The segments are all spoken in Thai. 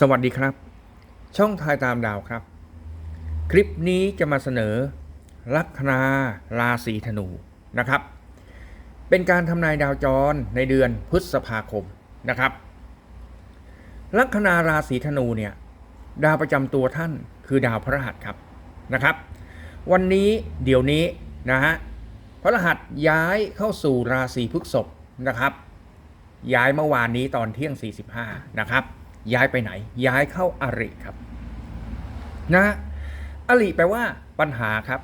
สวัสดีครับ ช่องทายตามดาวครับ คลิปนี้จะมาเสนอ ลัคนาราศีธนูนะครับ เป็นการทำนายดาวจรในเดือนพฤษภาคมนะครับ ลัคนาราศีธนูเนี่ยดาวประจำตัวท่านคือดาวพระรหัสครับนะครับ วันนี้เดี๋ยวนี้นะฮะพระรหัสย้ายเข้าสู่ราศีพฤษภนะครับ ย้ายเมื่อวานนี้ตอนเที่ยง 45 นะครับ ย้ายไปไหน ย้ายเข้าอาริครับนะอริแปลว่าปัญหาครับ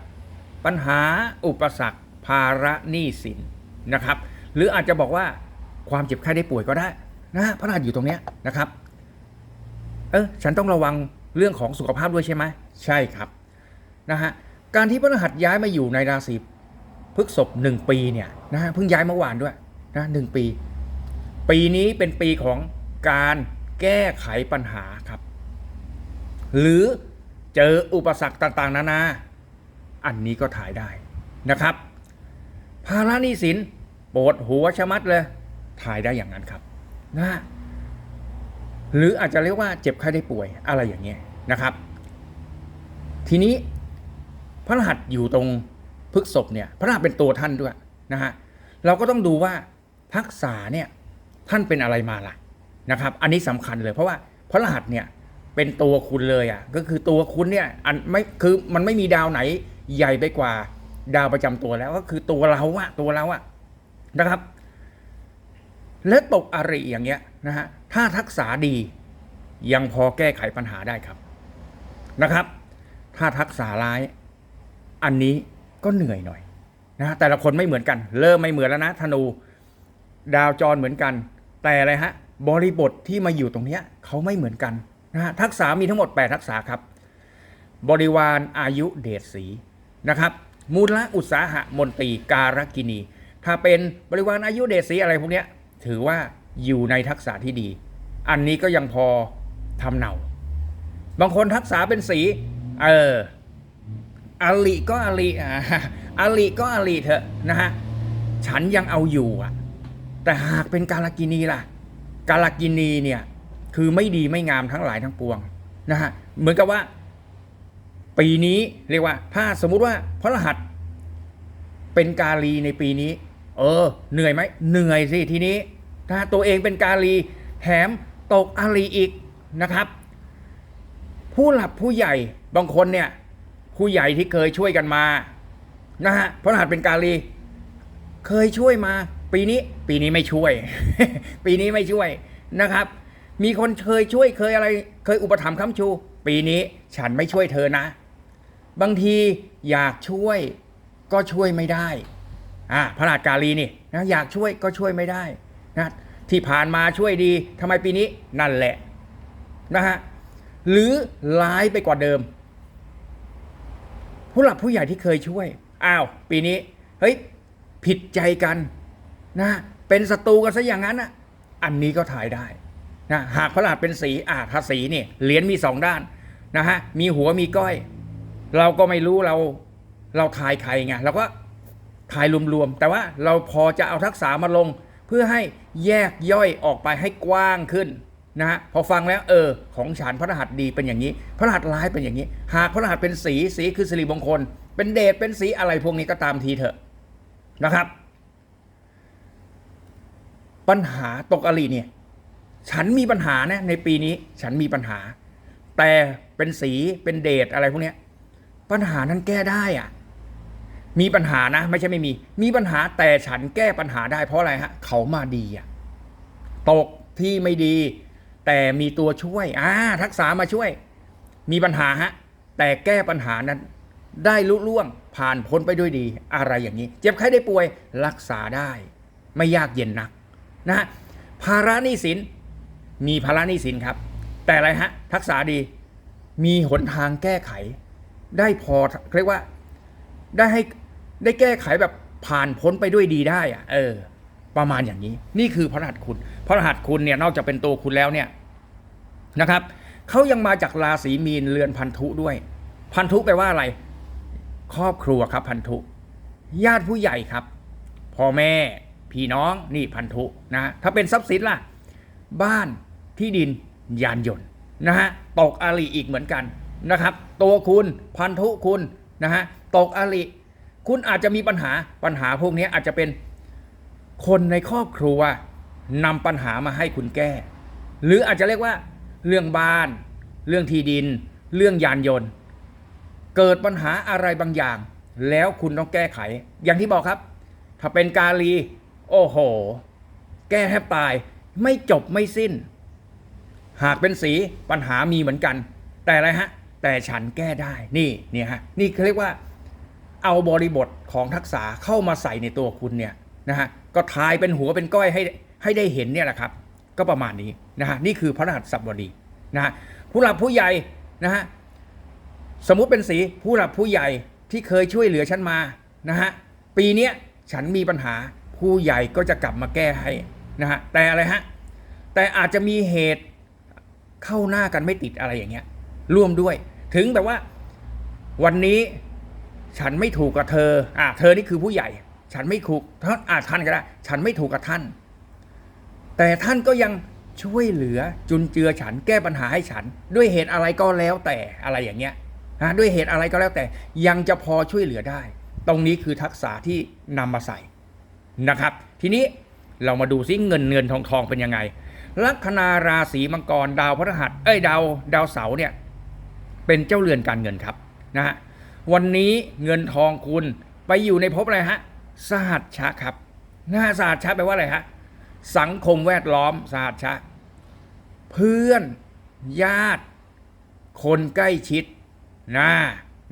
ปัญหาอุปสรรค ภาระหนี้สินนะครับ หรืออาจจะบอกว่าความเจ็บไข้ได้ป่วยก็ได้นะพระรหัสอยู่ตรงเนี้ยนะครับ เออฉันต้องระวังเรื่องของสุขภาพด้วยใช่ไหมใช่ครับนะฮะการที่พระรหัสย้ายมาอยู่ในราศีพฤกษภหนึ่งปีเนี่ยนะฮะเพิ่งย้ายเมื่อวานด้วยนะหนึ่งปี ปีนี้เป็นปีของการ แก้ไขปัญหาครับ หรือเจออุปสรรคต่างๆ นานา อันนี้ก็ถ่ายได้นะครับ ภาระหนี้สินปวดหัวชะมัดเลย ถ่ายได้อย่างนั้นครับนะหรืออาจจะเรียกว่าเจ็บไข้ได้ป่วยอะไรอย่างเงี้ยนะครับ ทีนี้พระรหัสอยู่ตรงพฤกษบเนี่ยพระรหัสเป็นตัวท่านด้วยนะฮะเราก็ต้องดูว่าทักษะเนี่ยท่านเป็นอะไรมาล่ะ นะครับ อันนี้สำคัญเลยเพราะว่าพระรหัสเนี่ยเป็นตัวคุณเลยอะก็คือตัวคุณเนี่ยอันไม่คือมันไม่มีดาวไหนใหญ่ไปกว่าดาวประจำตัวแล้วก็คือตัวเราอะตัวเราอะนะครับ และตกอริอย่างเงี้ยนะฮะถ้าทักษะดียังพอแก้ไขปัญหาได้ครับนะครับ ถ้าทักษะร้าย อันนี้ก็เหนื่อยหน่อยนะแต่ละคนไม่เหมือนกัน เริ่มไม่เหมือนแล้วนะธนู ดาวจรเหมือนกัน แต่อะไรฮะ บริบทที่มาอยู่ตรงนี้เขาไม่เหมือนกันนะฮะทักษะมีทั้งหมด 8 ทักษะครับ บริวารอายุเดชสีนะครับ มูลอุตสาหะมนตรีการกินี ถ้าเป็นบริวารอายุเดชสีอะไรพวกนี้ถือว่าอยู่ในทักษะที่ดี อันนี้ก็ยังพอทำเนาบางคนทักษะเป็นสี เอออลิก็อลิอ่าอลิก็อลิเถอะนะฮะ ฉันยังเอาอยู่อะ แต่หากเป็นการกินีล่ะ การกินีเนี่ยคือไม่ดีไม่งามทั้งหลายทั้งปวงนะฮะเหมือนกับว่า ปีนี้เรียกว่า ถ้าสมมุติว่าพระรหัสเป็นกาลีในปีนี้ เออ เหนื่อยไหมเหนื่อยสิทีนี้ ถ้าตัวเองเป็นกาลีแถมตกอาลีอีกนะครับ ผู้หลับผู้ใหญ่บางคนเนี่ย ผู้ใหญ่ที่เคยช่วยกันมานะฮะพระรหัสเป็นกาลี เคยช่วยมา ปีนี้ปีนี้ไม่ช่วย ปีนี้ไม่ช่วยนะครับ มีคนเคยช่วยเคยอะไร เคยอุปถัมภ์ค้ำชู ปีนี้ฉันไม่ช่วยเธอนะ บางทีอยากช่วยก็ช่วยไม่ได้อ่าพระราชกาลีนี่นะอยากช่วยก็ช่วยไม่ได้นะที่ผ่านมาช่วยดีทำไมปีนี้นั่นแหละนะฮะหรือร้ายไปกว่าเดิม ผู้หลักผู้ใหญ่ที่เคยช่วยอ้าวปีนี้เฮ้ยผิดใจกัน นะ เป็นศัตรูกันซะอย่างนั้นอะอันนี้ก็ถ่ายได้นะหากพระราชเป็นสีอ่าถ้าสีนี่เหรียญมีสองด้านนะฮะมีหัวมีก้อย เราก็ไม่รู้เราเราทายใครไงเราก็ทายรวมๆแต่ว่าเราพอจะเอาทักษะมาลง เพื่อให้แยกย่อยออกไปให้กว้างขึ้นนะฮะพอฟังแล้วเออของฉันพระรหัสดีเป็นอย่างนี้ พระรหัสร้ายเป็นอย่างนี้ หากพระรหัสเป็นสีสีคือสิริมงคล เป็นเดชเป็นสีอะไรพวกนี้ก็ตามทีเถอะนะครับ ปัญหาตกอลีเนี่ย ฉันมีปัญหานะในปีนี้ฉันมีปัญหา แต่เป็นสีเป็นเดชอะไรพวกเนี้ยปัญหานั้นแก้ได้อะมีปัญหานะ ไม่ใช่ไม่มี มีปัญหาแต่ฉันแก้ปัญหาได้เพราะอะไรฮะ เขามาดีอะตกที่ไม่ดี แต่มีตัวช่วยอ่าทักษะมาช่วย มีปัญหาฮะแต่แก้ปัญหานั้นได้ลุล่วงผ่านพ้นไปด้วยดี อะไรอย่างนี้ เจ็บไข้ได้ป่วยรักษาได้ ไม่ยากเย็นนัก นะฮะภาระหนี้สินมีภาระหนี้สินครับ แต่อะไรฮะทักษะดีมีหนทางแก้ไข ได้พอเรียกว่าได้ให้ได้แก้ไขแบบผ่านพ้นไปด้วยดีได้อะเออ ประมาณอย่างนี้ นี่คือพระรหัสคุณ พระรหัสคุณเนี่ยนอกจากเป็นตัวคุณแล้วเนี่ยนะครับเขายังมาจากราศีมีนเรือนพันธุด้วย พันธุแปลว่าอะไร ครอบครัวครับพันธุ ญาติผู้ใหญ่ครับพ่อแม่ พี่น้องนี่พันธุนะถ้าเป็นทรัพย์สินล่ะ บ้านที่ดินยานยนต์นะฮะตกอาลีอีกเหมือนกันนะครับ ตัวคุณพันธุคุณนะฮะตกอาลีคุณอาจจะมีปัญหาปัญหาพวกนี้อาจจะเป็นคนในครอบครัวนำปัญหามาให้คุณแก้ หรืออาจจะเรียกว่า เรื่องบ้าน เรื่องที่ดิน เรื่องยานยนต์ เกิดปัญหาอะไรบางอย่าง แล้วคุณต้องแก้ไข อย่างที่บอกครับ ถ้าเป็นกาลี โอ้โห แก้แทบตาย ไม่จบไม่สิ้น หากเป็นสีปัญหามีเหมือนกัน แต่อะไรฮะ แต่ฉันแก้ได้ นี่เนี่ยฮะ นี่เขาเรียกว่า เอาบริบทของทักษะเข้ามาใส่ในตัวคุณเนี่ยนะฮะ ก็ทายเป็นหัวเป็นก้อยให้ให้ได้เห็นเนี่ยแหละครับ ก็ประมาณนี้นะฮะ นี่คือพระรหัสสับดีนะฮะ ผู้หลักผู้ใหญ่นะฮะ สมมุติเป็นสีผู้หลักผู้ใหญ่ที่เคยช่วยเหลือฉันมานะฮะ ปีเนี้ยฉันมีปัญหา ผู้ใหญ่ก็จะกลับมาแก้ให้นะฮะแต่อะไรฮะแต่อาจจะมีเหตุเข้าหน้ากันไม่ติดอะไรอย่างเงี้ยร่วมด้วย ถึงแบบว่า วันนี้ฉันไม่ถูกกับเธออ่าเธอนี่คือผู้ใหญ่ ฉันไม่ถูกท่านอ่าท่านก็ได้ ฉันไม่ถูกกับท่าน แต่ท่านก็ยังช่วยเหลือจุนเจือฉันแก้ปัญหาให้ฉัน ด้วยเหตุอะไรก็แล้วแต่อะไรอย่างเงี้ยนะด้วยเหตุอะไรก็แล้วแต่ยังจะพอช่วยเหลือได้ ตรงนี้คือทักษะที่นำมาใส่ นะครับ ทีนี้เรามาดูซิเงินเงินทองทองเป็นยังไง ลัคนาราศีมังกรดาวพฤหัสเอ้ยดาวดาวเสาร์เนี่ยเป็นเจ้าเรือนการเงินครับนะฮะวันนี้เงินทองคุณไปอยู่ในภพอะไรฮะสหัชชะครับนะฮะสหัชชะแปลว่าอะไรฮะสังคมแวดล้อมสหัชชะ เพื่อนญาติ คนใกล้ชิดนะ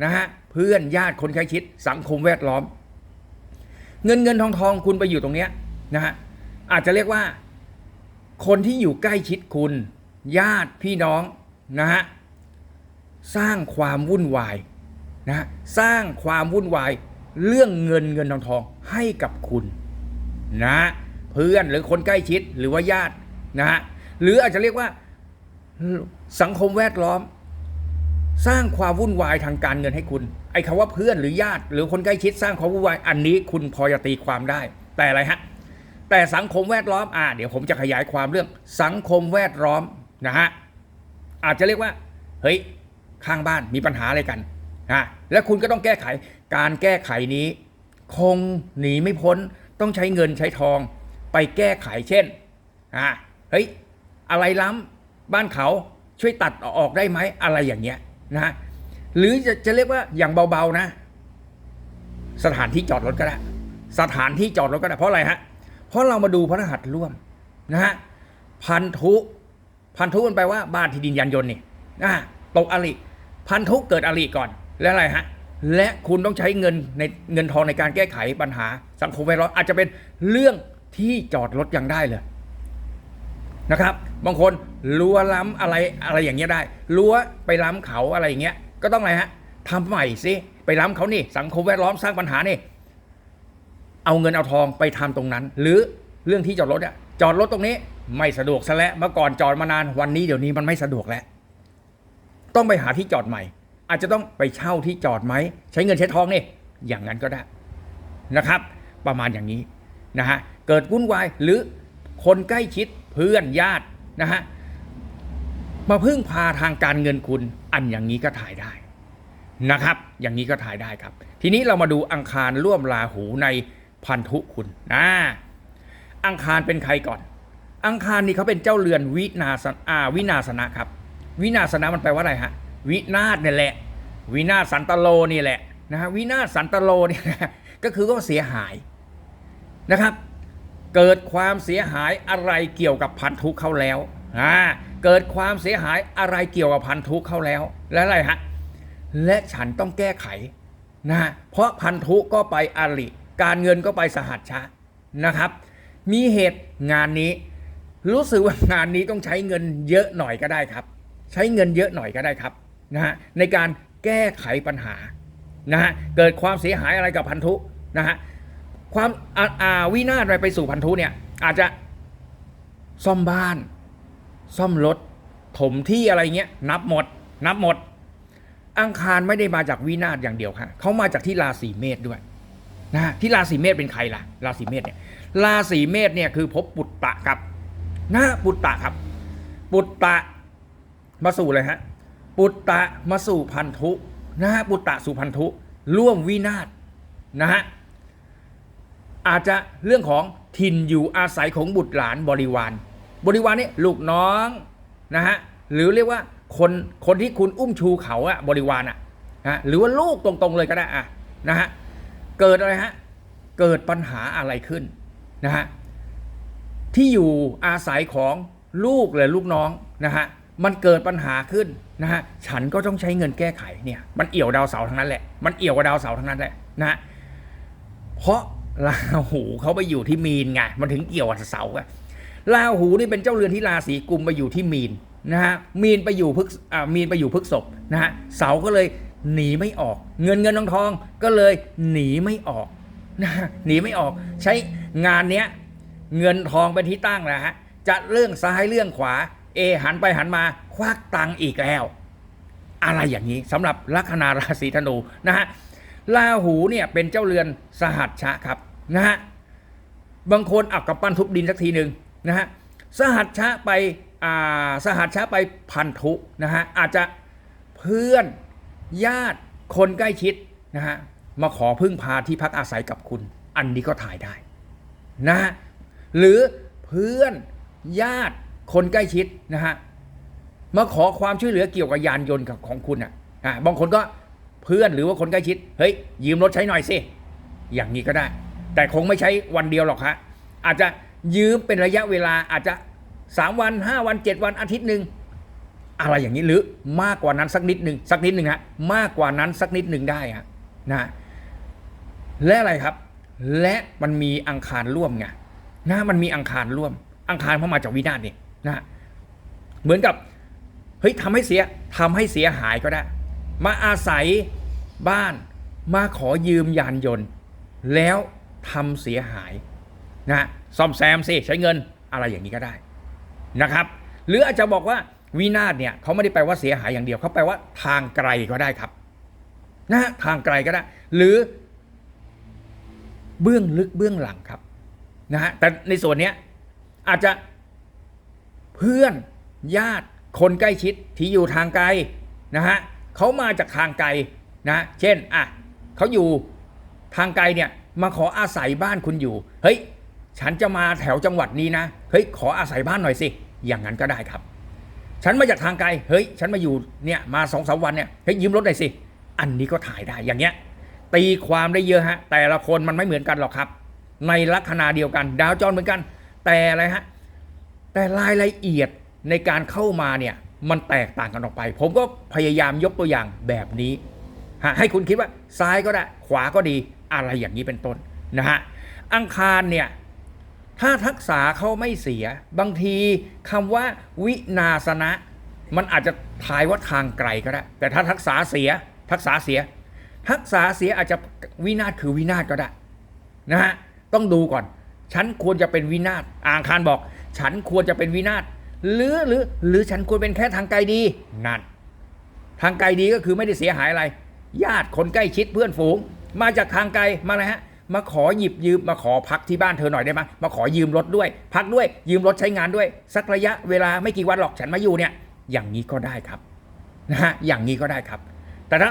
นะฮะเพื่อนญาติคนใกล้ชิด สังคมแวดล้อม เงินเงินทองทองคุณไปอยู่ตรงเนี้ยนะฮะอาจจะเรียกว่า คนที่อยู่ใกล้ชิดคุณ ญาติพี่น้องนะฮะสร้างความวุ่นวายนะสร้างความวุ่นวายเรื่องเงินเงินทองทองให้กับคุณนะเพื่อนหรือคนใกล้ชิดหรือว่าญาตินะฮะหรืออาจจะเรียกว่าสังคมแวดล้อม สร้างความวุ่นวายทางการเงินให้คุณ อ้คาว่าเพื่อนหรือญาติ หรือคนใกล้ชิดสร้างความวุ่นวายอันนี้คุณพอจะตีความได้ แต่อะไรฮะแต่สังคมแวดล้อมอ่าเดี๋ยวผมจะขยายความเรื่องสังคมแวดล้อมนะฮะอาจจะเรียกว่า เฮ้ยข้างบ้านมีปัญหาอะไรกันนะแล้วคุณก็ต้องแก้ไขการแก้ไขนี้ คงหนีไม่พ้นต้องใช้เงินใช้ทองไปแก้ไขเช่นอ่าเฮ้ยอะไรล้ำบ้านเขาช่วยตัดออกได้ไหมอะไรอย่างเงี้ยนะ หรือจะจะเรียกว่าอย่างเบาๆนะ สถานที่จอดรถก็ได้ สถานที่จอดรถก็ได้เพราะอะไรฮะ เพราะเรามาดูพระรหัสร่วมนะฮะพันธุพันธุมันแปลว่าบ้านที่ดินยานยนต์นี่นะตกอริพันธุเกิดอริก่อนแล้วอะไรฮะและคุณต้องใช้เงินในเงินทองในการแก้ไขปัญหา สังคมแวดล้อมอาจจะเป็นเรื่องที่จอดรถยังได้เลยนะครับ บางคนรั้วล้ำอะไรอะไรอย่างเงี้ยได้รั้วไปล้ำเขาอะไรอย่างเงี้ย ก็ต้องอะไรฮะทำใหม่สิไปล้ำเขานี่ สังคมแวดล้อมสร้างปัญหานี่เอาเงินเอาทองไปทำตรงนั้น หรือเรื่องที่จอดรถอะจอดรถตรงนี้ไม่สะดวกซะแล้วเมื่อก่อนจอดมานานวันนี้เดี๋ยวนี้มันไม่สะดวกแล้ว ต้องไปหาที่จอดใหม่ อาจจะต้องไปเช่าที่จอดไหมใช้เงินใช้ทองนี่อย่างนั้นก็ได้นะครับ ประมาณอย่างนี้นะฮะเกิดวุ่นวายหรือคนใกล้ชิดเพื่อนญาตินะฮะมาพึ่งพาทางการเงินคุณ อันอย่างนี้ก็ถ่ายได้นะครับ อย่างนี้ก็ถ่ายได้ครับ ทีนี้เรามาดูอังคารร่วมราหูในพันธุคุณนะอังคารเป็นใครก่อน อังคารนี่เขาเป็นเจ้าเรือนวินาสอาวินาสนะครับ วินาสนะมันแปลว่าอะไรฮะวินาศเนี่ยแหละ วินาศสันตโลนี่แหละนะฮะวินาศสันตโลเนี่ยก็คือก็เสียหายนะครับ เกิดความเสียหายอะไรเกี่ยวกับพันธุเขาแล้ว อ่าเกิดความเสียหายอะไรเกี่ยวกับพันธุเข้าแล้ว และอะไรฮะและฉันต้องแก้ไขนะฮะเพราะพันธุก็ไปอาริการเงินก็ไปสหัชชะนะครับ มีเหตุงานนี้ รู้สึกว่างานนี้ต้องใช้เงินเยอะหน่อยก็ได้ครับ ใช้เงินเยอะหน่อยก็ได้ครับนะฮะในการแก้ไขปัญหานะฮะเกิดความเสียหายอะไรกับพันธุนะฮะความอาอาวินาศอะไรไปสู่พันธุเนี่ยอาจจะซ่อมบ้าน ซ่อมรถถมที่อะไรเงี้ย นับหมด นับหมด อังคารไม่ได้มาจากวินาศอย่างเดียวครับเขามาจากที่ราศีเมษด้วยนะที่ราศีเมษเป็นใครล่ะ ราศีเมษเนี่ยราศีเมษเนี่ยคือภพปุตตะครับนะปุตตะครับ ปุตตะมาสู่เลยฮะปุตตะมาสู่พันธุนะฮะปุตตะสู่พันธุ ร่วมวินาศนะฮะอาจจะเรื่องของถิ่นอยู่อาศัยของบุตรหลานบริวาร บริวารนี่ลูกน้องนะฮะหรือเรียกว่าคนคนที่คุณอุ้มชูเขาอะบริวารอะนะหรือว่าลูกตรงๆเลยก็ได้อะนะฮะเกิดอะไรฮะเกิดปัญหาอะไรขึ้นนะฮะที่อยู่อาศัยของลูกหรือลูกน้องนะฮะมันเกิดปัญหาขึ้นนะฮะฉันก็ต้องใช้เงินแก้ไขเนี่ยมันเอี่ยวดาวเสาร์ทั้งนั้นแหละมันเอี่ยวกับดาวเสาร์ทั้งนั้นแหละนะฮะเพราะราหูเขาไปอยู่ที่มีนไงมันถึงเกี่ยวกับเสาร์ไง ราหูนี่เป็นเจ้าเรือนที่ราศีกุมไปอยู่ที่มีนนะฮะมีนไปอยู่พฤกษอ่ามีนไปอยู่พฤกษบนะฮะเสาก็เลยหนีไม่ออก เงินเงินทองทองก็เลยหนีไม่ออกนะฮะหนีไม่ออก ใช้งานเนี้ยเงินทองเป็นที่ตั้งแล้วฮะจะเรื่องซ้ายเรื่องขวา เอหันไปหันมาควักตังอีกแล้ว อะไรอย่างนี้สำหรับลัคนาราศีธนูนะฮะราหูเนี่ยเป็นเจ้าเรือนสหัชชะครับนะฮะบางคนเอากับปั้นทุบดินสักทีหนึ่ง นะฮะสหัชชะไปอ่าสหัชชะไปพันธุนะฮะอาจจะเพื่อนญาติคนใกล้ชิดนะฮะมาขอพึ่งพาที่พักอาศัยกับคุณ อันนี้ก็ถ่ายได้นะฮะหรือเพื่อนญาติคนใกล้ชิดนะฮะมาขอความช่วยเหลือเกี่ยวกับยานยนต์ของของคุณอะอ่าบางคนก็เพื่อนหรือว่าคนใกล้ชิดเฮ้ยยืมรถใช้หน่อยสิอย่างนี้ก็ได้ แต่คงไม่ใช้วันเดียวหรอกฮะอาจจะ ยืมเป็นระยะเวลาอาจจะ 3 วัน 5 วัน 7 วันอาทิตย์หนึ่งอะไรอย่างนี้หรือมากกว่านั้นสักนิดหนึ่งสักนิดหนึ่งฮะมากกว่านั้นสักนิดหนึ่งได้ฮะนะและอะไรครับ และมันมีอังคารร่วมไงนะมันมีอังคารร่วม อังคารเพราะมาจากวินาศนี่นะเหมือนกับเฮ้ยทำให้เสียทำให้เสียหายก็ได้ มาอาศัยบ้านมาขอยืมยานยนต์ แล้วทำเสียหาย นะซ่อมแซมสิใช้เงินอะไรอย่างนี้ก็ได้นะครับ หรืออาจจะบอกว่าวินาศเนี่ยเขาไม่ได้แปลว่าเสียหายอย่างเดียวเขาแปลว่าทางไกลก็ได้ครับนะฮะทางไกลก็ได้ หรือ เบื้องลึกเบื้องหลังครับนะฮะแต่ในส่วนเนี้ยอาจจะเพื่อนญาติคนใกล้ชิดที่อยู่ทางไกลนะฮะเขามาจากทางไกลนะเช่นอะเขาอยู่ทางไกลเนี่ยมาขออาศัยบ้านคุณอยู่ เฮ้ย ฉันจะมาแถวจังหวัดนี้นะเฮ้ยขออาศัยบ้านหน่อยสิ อย่างนั้นก็ได้ครับ ฉันมาจากทางไกลเฮ้ย ฉันมาอยู่เนี่ยมาสองสามวันเนี่ยเฮ้ยยืมรถหน่อยสิ อันนี้ก็ถ่ายได้อย่างเงี้ยตีความได้เยอะฮะ แต่ละคนมันไม่เหมือนกันหรอกครับ ในลัคนาเดียวกัน ดาวจรเหมือนกัน แต่อะไรฮะแต่รายละเอียดในการเข้ามาเนี่ยมันแตกต่างกันออกไป ผมก็พยายามยกตัวอย่างแบบนี้ฮะให้คุณคิดว่าซ้ายก็ได้ ขวาก็ดีอะไรอย่างนี้เป็นต้นนะฮะอังคารเนี่ย ถ้าทักษะเขาไม่เสีย บางทีคำว่าวินาสนะ มันอาจจะทายว่าทางไกลก็ได้ แต่ถ้าทักษะเสีย ทักษะเสีย ทักษะเสียอาจจะวินาศคือวินาศก็ได้นะฮะต้องดูก่อน ฉันควรจะเป็นวินาศอ่างคารบอก ฉันควรจะเป็นวินาศหรือหรือหรือฉันควรเป็นแค่ทางไกลดีนั่นทางไกลดีก็คือไม่ได้เสียหายอะไร ญาติคนใกล้ชิดเพื่อนฝูง มาจากทางไกลมาอะไรฮะ มาขอหยิบยืมมาขอพักที่บ้านเธอหน่อยได้ไหมมาขอยืมรถด้วย พักด้วยยืมรถใช้งานด้วย สักระยะเวลาไม่กี่วันหรอกฉันมาอยู่เนี่ย อย่างนี้ก็ได้ครับนะฮะอย่างนี้ก็ได้ครับ แต่ถ้า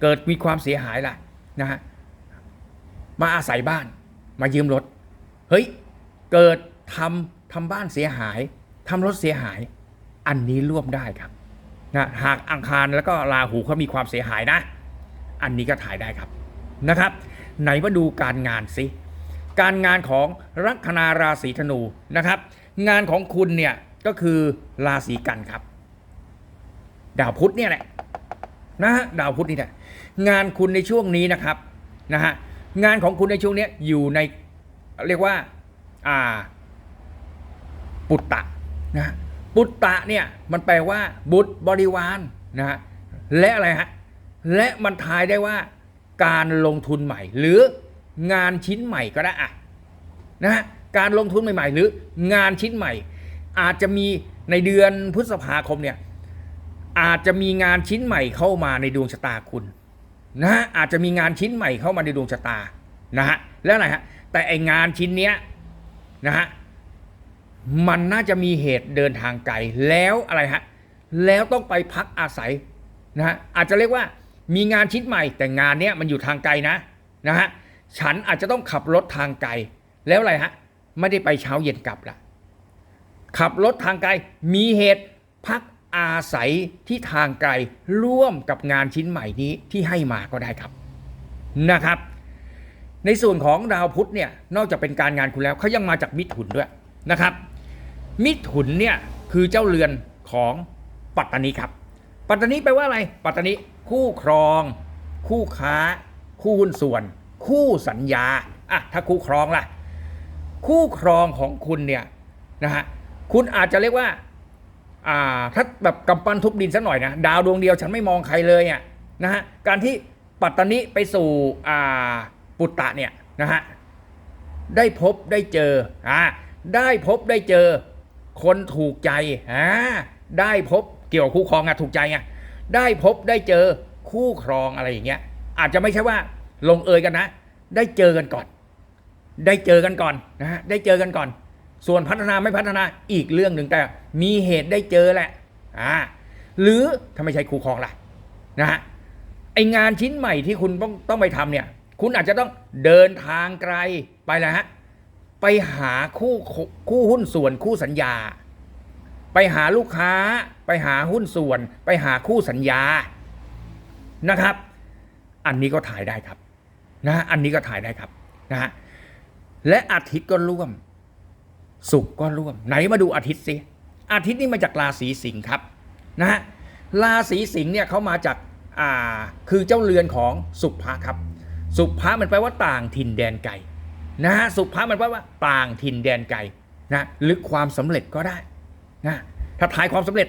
เกิดมีความเสียหายล่ะนะฮะมาอาศัยบ้านมายืมรถ เฮ้ย เกิดทำทำบ้านเสียหายทำรถเสียหาย อันนี้ร่วมได้ครับนะหากอังคารแล้วก็ราหูเขามีความเสียหายนะ อันนี้ก็ถ่ายได้ครับนะครับ ไหนมาดูการงานสิการงานของลัคนาราศีธนูนะครับ งานของคุณเนี่ยก็คือราศีกันครับ ดาวพุธเนี่ยแหละนะฮะดาวพุธนี่แหละงานคุณในช่วงนี้นะครับนะฮะงานของคุณในช่วงนี้อยู่ในเรียกว่าอ่าปุตตะนะฮะปุตตะเนี่ยมันแปลว่าบุตรบริวารนะฮะและอะไรฮะและมันทายได้ว่า การลงทุนใหม่ หรืองานชิ้นใหม่ก็ได้อะนะฮะการลงทุนใหม่ ๆ หรืองานชิ้นใหม่ อาจจะมีในเดือนพฤษภาคมเนี่ยอาจจะมีงานชิ้นใหม่เข้ามาในดวงชะตาคุณนะฮะอาจจะมีงานชิ้นใหม่เข้ามาในดวงชะตานะฮะแล้วอะไรฮะแต่ไองานชิ้นเนี้ยนะฮะมันน่าจะมีเหตุเดินทางไกลแล้วอะไรฮะแล้วต้องไปพักอาศัยนะฮะอาจจะเรียกว่า มีงานชิ้นใหม่แต่งานเนี้ยมันอยู่ทางไกลนะนะฮะฉันอาจจะต้องขับรถทางไกล แล้วอะไรฮะไม่ได้ไปเช้าเย็นกลับละขับรถทางไกลมีเหตุพักอาศัยที่ทางไกลร่วมกับงานชิ้นใหม่นี้ที่ให้มาก็ได้ครับนะครับ ในส่วนของดาวพุธเนี่ยนอกจากเป็นการงานคุณแล้วเขายังมาจากมิถุนด้วยนะครับ มิถุนเนี่ยคือเจ้าเรือนของปัตตานีครับ ปัตตานีแปลว่าอะไร ปัตตานี คู่ครอง คู่ค้า คู่หุ้นส่วน คู่สัญญาอะถ้าคู่ครองล่ะ คู่ครองของคุณเนี่ยนะฮะคุณอาจจะเรียกว่าอ่าถ้าแบบกำปั้นทุบดินสักหน่อยนะดาวดวงเดียวฉันไม่มองใครเลยอะนะฮะการที่ปัตตานีไปสู่อ่าปุตตะเนี่ยนะฮะได้พบได้เจออ่าได้พบได้เจอคนถูกใจอ่าได้พบเกี่ยวกับคู่ครองอะถูกใจไง ได้พบได้เจอคู่ครองอะไรอย่างเงี้ย อาจจะไม่ใช่ว่าลงเอยกันนะ ได้เจอกันก่อน ได้เจอกันก่อนนะฮะได้เจอกันก่อน ส่วนพัฒนาไม่พัฒนาอีกเรื่องหนึ่งแต่มีเหตุได้เจอแหละอ่าหรือถ้าไม่ใช่คู่ครองล่ะนะฮะไองานชิ้นใหม่ที่คุณต้องต้องไปทำเนี่ย คุณอาจจะต้องเดินทางไกลไปแล้วฮะไปหาคู่คู่หุ้นส่วนคู่สัญญา ไปหาลูกค้า ไปหาหุ้นส่วน ไปหาคู่สัญญานะครับ อันนี้ก็ถ่ายได้ครับนะฮะอันนี้ก็ถ่ายได้ครับนะฮะและอาทิตย์ก็ร่วม สุกก็ร่วม ไหนมาดูอาทิตย์สิอาทิตย์นี่มาจากราศีสิงห์ครับนะฮะราศีสิงห์เนี่ยเขามาจากอ่าคือเจ้าเรือนของสุภะครับ สุภะมันแปลว่าต่างถิ่นแดนไกลนะฮะสุภะมันแปลว่าต่างถิ่นแดนไกลนะหรือความสำเร็จก็ได้ นะถ้าทายความสำเร็จ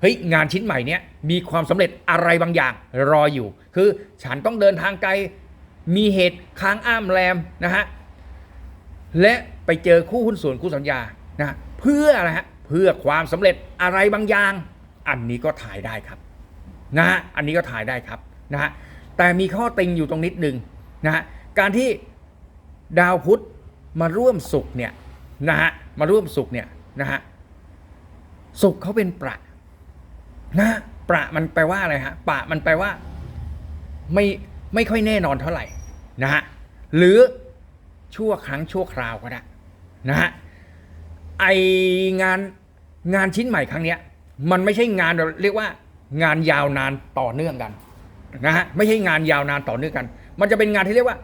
เฮ้ยงานชิ้นใหม่เนี้ยมีความสำเร็จอะไรบางอย่างรออยู่ คือฉันต้องเดินทางไกลมีเหตุค้างอ้ามแรมนะฮะและไปเจอคู่หุ้นส่วนคู่สัญญานะเพื่ออะไรฮะเพื่อความสำเร็จอะไรบางอย่าง อันนี้ก็ถ่ายได้ครับนะฮะอันนี้ก็ถ่ายได้ครับนะฮะแต่มีข้อติงอยู่ตรงนิดนึงนะฮะการที่ดาวพุธมาร่วมสุขเนี่ยนะฮะมาร่วมสุขเนี่ยนะฮะ สุขเขาเป็นประ นะประมันแปลว่าอะไรฮะประมันแปลว่า ไม่ไม่ค่อยแน่นอนเท่าไหร่นะฮะหรือชั่วครั้งชั่วคราวก็ได้นะฮะไองานงานชิ้นใหม่ครั้งเนี้ย มันไม่ใช่งานเรียกว่า งานยาวนานต่อเนื่องกันนะฮะไม่ใช่งานยาวนานต่อเนื่องกัน มันจะเป็นงานที่เรียกว่า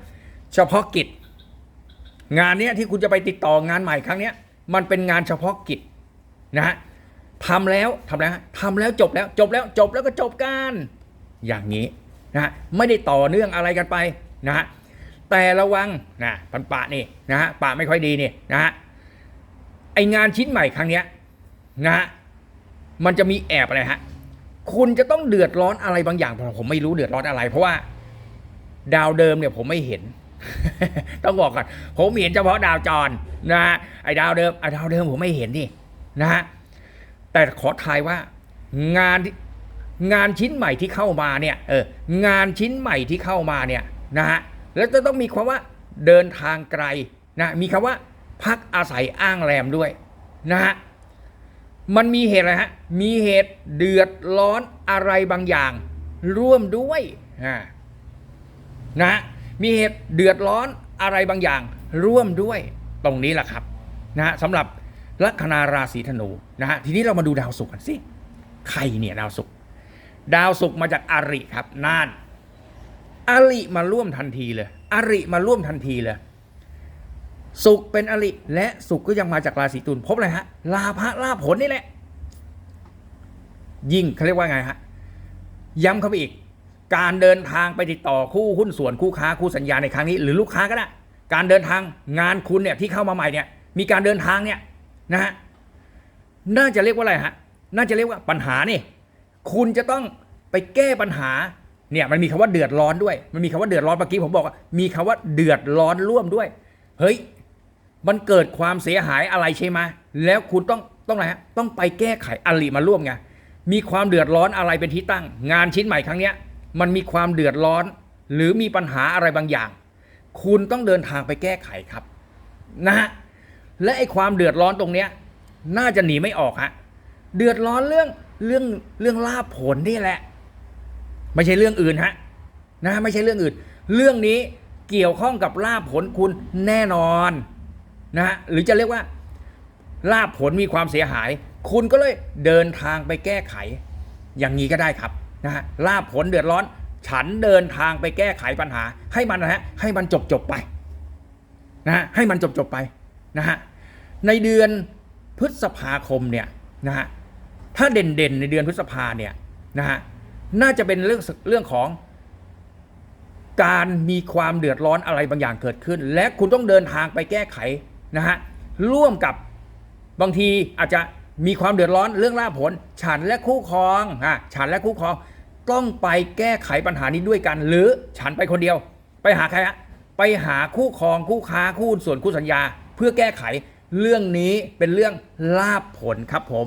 เฉพาะกิจ งานเนี้ยที่คุณจะไปติดต่องานใหม่ครั้งเนี้ย มันเป็นงานเฉพาะกิจนะฮะ ทำแล้วทำแล้วทำแล้วจบแล้วจบแล้วจบแล้วก็จบกันอย่างนี้นะฮะไม่ได้ต่อเนื่องอะไรกันไปนะฮะแต่ระวังนะปันปะนี่นะฮะปะไม่ค่อยดีนี่นะฮะไองานชิ้นใหม่ครั้งเนี้ยนะฮะมันจะมีแอบอะไรฮะคุณจะต้องเดือดร้อนอะไรบางอย่างผมไม่รู้เดือดร้อนอะไร เพราะว่าดาวเดิมเนี่ยผมไม่เห็น ต้องบอกก่อนผมเห็นเฉพาะดาวจรนะฮะไอ้ดาวเดิมไอ้ดาวเดิมผมไม่เห็นนี่นะฮะ แต่ขอทายว่างานงานชิ้นใหม่ที่เข้ามาเนี่ยเอองานชิ้นใหม่ที่เข้ามาเนี่ยนะฮะแล้วจะต้องมีคำว่าเดินทางไกลนะมีคำว่าพักอาศัยอ้างแรมด้วยนะฮะมันมีเหตุอะไรฮะมีเหตุเดือดร้อนอะไรบางอย่าง ร่วมด้วยนะฮะมีเหตุเดือดร้อนอะไรบางอย่าง ร่วมด้วยตรงนี้แหละครับนะฮะสำหรับ ลัคนาราศีธนูนะฮะทีนี้เรามาดูดาวศุกร์กันสิใครเนี่ยดาวศุกร์ดาวศุกร์มาจากอาริครับน่านอริมาร่วมทันทีเลยอริมาร่วมทันทีเลยสุขเป็นอริและสุขก็ยังมาจากราศีตุลพบอะไรฮะลาภะลาภผลนี่แหละ ยิ่งเขาเรียกว่าไงฮะย้ำเข้าไปอีก การเดินทางไปติดต่อคู่หุ้นส่วนคู่ค้าคู่สัญญาในครั้งนี้ หรือลูกค้าก็ได้การเดินทางงานคุณเนี่ยที่เข้ามาใหม่เนี่ยมีการเดินทางเนี่ย นะฮะน่าจะเรียกว่าอะไรฮะน่าจะเรียกว่าปัญหานี่ คุณจะต้องไปแก้ปัญหาเนี่ยมันมีคำว่าเดือดร้อนด้วย มันมีคำว่าเดือดร้อนเมื่อกี้ผมบอกว่ามีคำว่าเดือดร้อนร่วมด้วย เฮ้ย มันเกิดความเสียหายอะไรใช่ไหมแล้วคุณต้องต้องอะไรฮะต้องไปแก้ไขอริมาร่วมไงมีความเดือดร้อนอะไรเป็นที่ตั้ง งานชิ้นใหม่ครั้งเนี้ยมันมีความเดือดร้อน หรือมีปัญหาอะไรบางอย่าง คุณต้องเดินทางไปแก้ไขครับ นะฮะ และไอ้ความเดือดร้อนตรงเนี้ย น่าจะหนีไม่ออกฮะเดือดร้อนเรื่องเรื่องเรื่องลาภผลนี่แหละ ไม่ใช่เรื่องอื่นฮะนะไม่ใช่เรื่องอื่น เรื่องนี้เกี่ยวข้องกับลาภผลคุณแน่นอนนะฮะหรือจะเรียกว่าลาภผลมีความเสียหาย คุณก็เลยเดินทางไปแก้ไข อย่างนี้ก็ได้ครับนะฮะลาภผลเดือดร้อน ฉันเดินทางไปแก้ไขปัญหา ให้มันนะฮะให้มันจบจบไปนะฮะให้มันจบจบไปนะฮะ ในเดือนพฤษภาคมเนี่ยนะฮะถ้าเด่นๆในเดือนพฤษภาเนี่ยนะฮะน่าจะเป็นเรื่องเรื่องของการมีความเดือดร้อนอะไรบางอย่างเกิดขึ้น และคุณต้องเดินทางไปแก้ไขนะฮะร่วมกับบางทีอาจจะมีความเดือดร้อนเรื่องล่าภผล ฉันและคู่ครองอะฉันและคู่ครองต้องไปแก้ไขปัญหานี้ด้วยกัน หรือฉันไปคนเดียว ไปหาใครฮะไปหาคู่ครองคู่ค้าคู่ส่วนคู่สัญญา เพื่อแก้ไข เรื่องนี้เป็นเรื่องลาภผลครับผม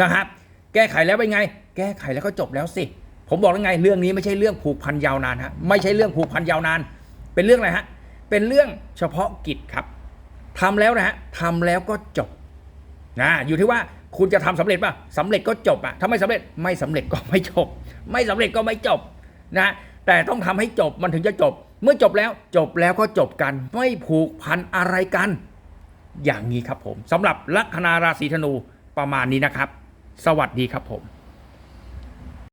นะครับแก้ไขแล้วเป็นไง แก้ไขแล้วก็จบแล้วสิ ผมบอกแล้วไง เรื่องนี้ไม่ใช่เรื่องผูกพันยาวนานฮะไม่ใช่เรื่องผูกพันยาวนาน เป็นเรื่องอะไรฮะเป็นเรื่องเฉพาะกิจครับทำแล้วนะฮะทำแล้วก็จบนะอยู่ที่ว่าคุณจะทำสำเร็จป่ะสำเร็จก็จบอะถ้าไม่สำเร็จไม่สำเร็จก็ไม่จบ ไม่สำเร็จก็ไม่จบนะแต่ต้องทำให้จบมันถึงจะจบ เมื่อจบแล้วจบแล้วก็จบกัน ไม่ผูกพันอะไรกัน อย่างนี้ครับผมสำหรับลัคนาราศีธนูประมาณนี้นะครับ สวัสดีครับผม